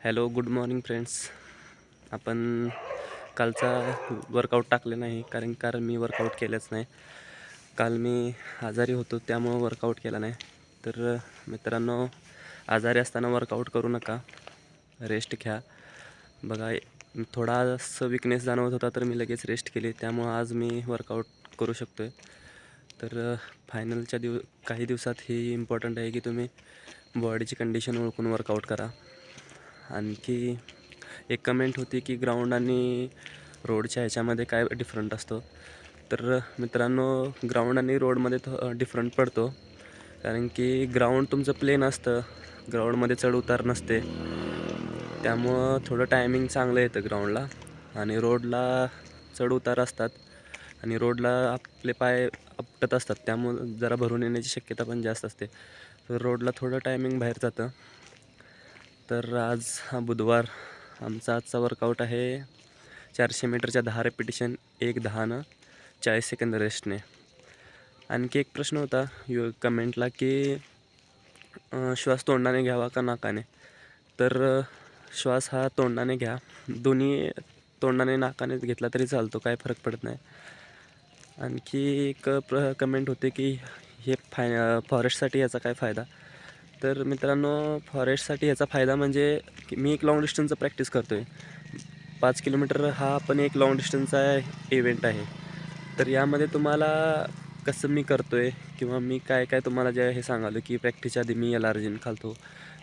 Hello good morning friends. आपण कालचा workout टाकले नाही कारण कारण मी वर्कआउट केलंच नाही. काल मी आजारी होतो त्यामुळं वर्कआउट केला नाही. तर मित्रांनो आजारी असताना वर्कआउट करू नका. रेस्ट घ्या. बघा थोडासा विकनेस जाणवत होता तर मी लगेच रेस्ट केली. त्यामुळं आज मी वर्कआउट करू शकतो आहे तर फायनलच्या दिव काही दिवसात हे इम्पॉर्टंट आहे की तुम्ही बॉडीची कंडिशन ओळखून वर्कआउट करा. आणखी एक कमेंट होती की ग्राउंड आणि रोडच्या ह्याच्यामध्ये काय डिफरंट असतो. तर मित्रांनो ग्राउंड आणि रोडमध्ये थो डिफरंट पडतो. कारण की ग्राउंड तुमचं प्लेन असतं. ग्राउंडमध्ये चढ उतार नसते. त्यामुळं थोडं टायमिंग चांगलं येतं ग्राउंडला आणि रोडला चढ उतार असतात. आणि रोडला आपले पाय आपटत असतात. त्यामुळं जरा भरून येण्याची शक्यता पण जास्त असते. तर रोडला थोडं टायमिंग बाहेर जातं. तर आज हा बुधवार आमचा आजचा वर्कआउट आहे चारशे मीटरच्या दहा रेपिटेशन एक दहानं चाळीस सेकंद रेस्टने आणखी एक प्रश्न होता यु कमेंटला की श्वास तोंडाने घ्यावा का नाकाने? तर श्वास हा तोंडाने घ्या. दोन्ही तोंडाने नाकाने घेतला तरी चालतो काय फरक पडत नाही. आणखी एक प्र कमेंट होते की हे फाय फॉरेस्टसाठी याचा काय फायदा? तर मित्रांनो फॉरेस्टसाठी ह्याचा फायदा म्हणजे की मी एक लाँग डिस्टन्सचा प्रॅक्टिस करतो आहे पाच किलोमीटर हा पण एक लाँग डिस्टन्सचा इव्हेंट आहे. तर यामध्ये तुम्हाला कसं मी करतो आहे किंवा मी काय काय तुम्हाला जे हे सांगालो की प्रॅक्टिसच्या आधी मी एल आर्जिन खातो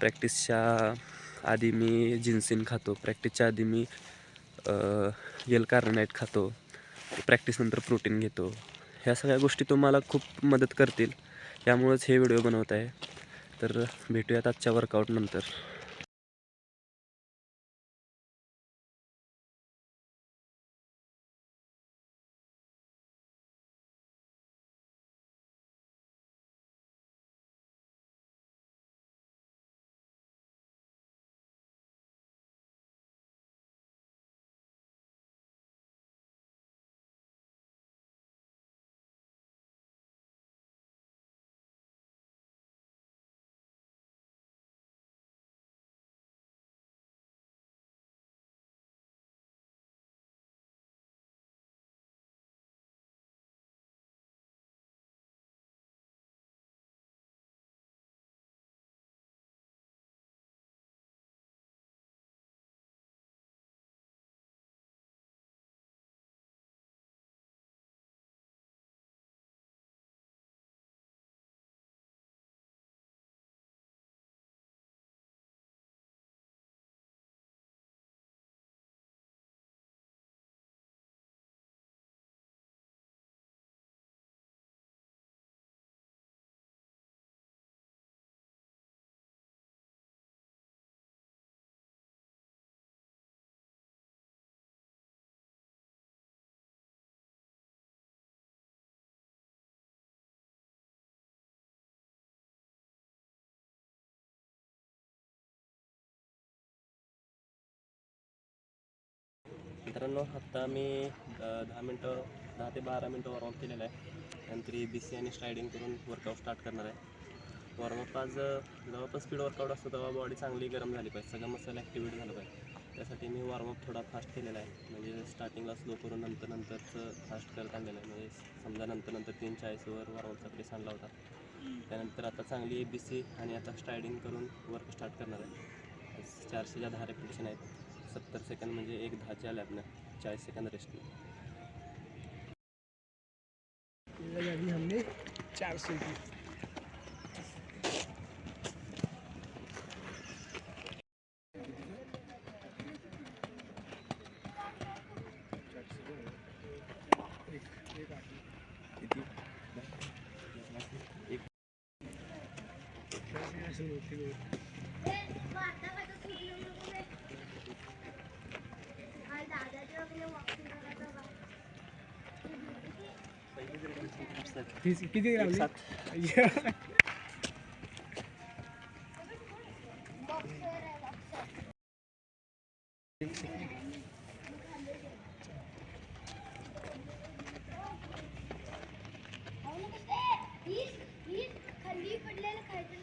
प्रॅक्टिसच्या आधी मी जिन्सिन खातो प्रॅक्टिसच्या आधी मी येल कार्बोनाईट खातो प्रॅक्टिसनंतर प्रोटीन घेतो. ह्या सगळ्या गोष्टी तुम्हाला खूप मदत करतील. यामुळेच हे व्हिडिओ बनवत आहे. तर भेटूयात आजच्या वर्कआउट मित्रांनो आत्ता मी दहा मिनटं दहा ते बारा मिनटं वॉर्मअप केलेलं आहे. नंतर बी सी आणि स्ट्रायडिंग करून वर्कआउट स्टार्ट करणार आहे. वॉर्मअप आज जवळपास स्पीड वर्कआउट असतो तेव्हा बॉडी चांगली गरम झाली पाहिजे. सगळं मसल ॲक्टिवेट झालं पाहिजे. त्यासाठी मी वॉर्मअप थोडा फास्ट केलेला आहे. म्हणजे स्टार्टिंगला स्लो करून नंतर नंतरचं फास्ट करत आणलेलं आहे. म्हणजे समजा नंतर नंतर तीन चाळीसवर वॉर्मअपचा प्रेस आणला होता. त्यानंतर आता चांगली ए बी सी आणि आता स्ट्रायडिंग करून वर्क स्टार्ट करणार आहे. चारशेच्या दहा रेपिटेशन आहेत. सत्तर सेकंद म्हणजे एक दहाच्या लॅबनं चाळीस सेकंद रेस्ट अभी हमने चार सौ की किती किती ग्राम खाली पडलेलं खायचं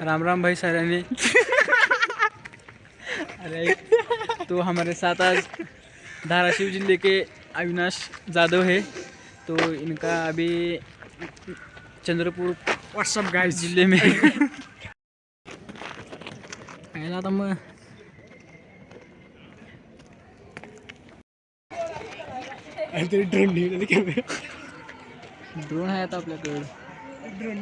राम राम भाई सरानी। अरे तो हमारे साथ आज धाराशिव जिले के अविनाश जादव है। तो इनका अभी चंद्रपुर व्हॉट्सअप गाईज जिले में यायला आता मग तरी ड्रोन कॅमेरा ड्रोन आहे आता आपल्याकडे ड्रोन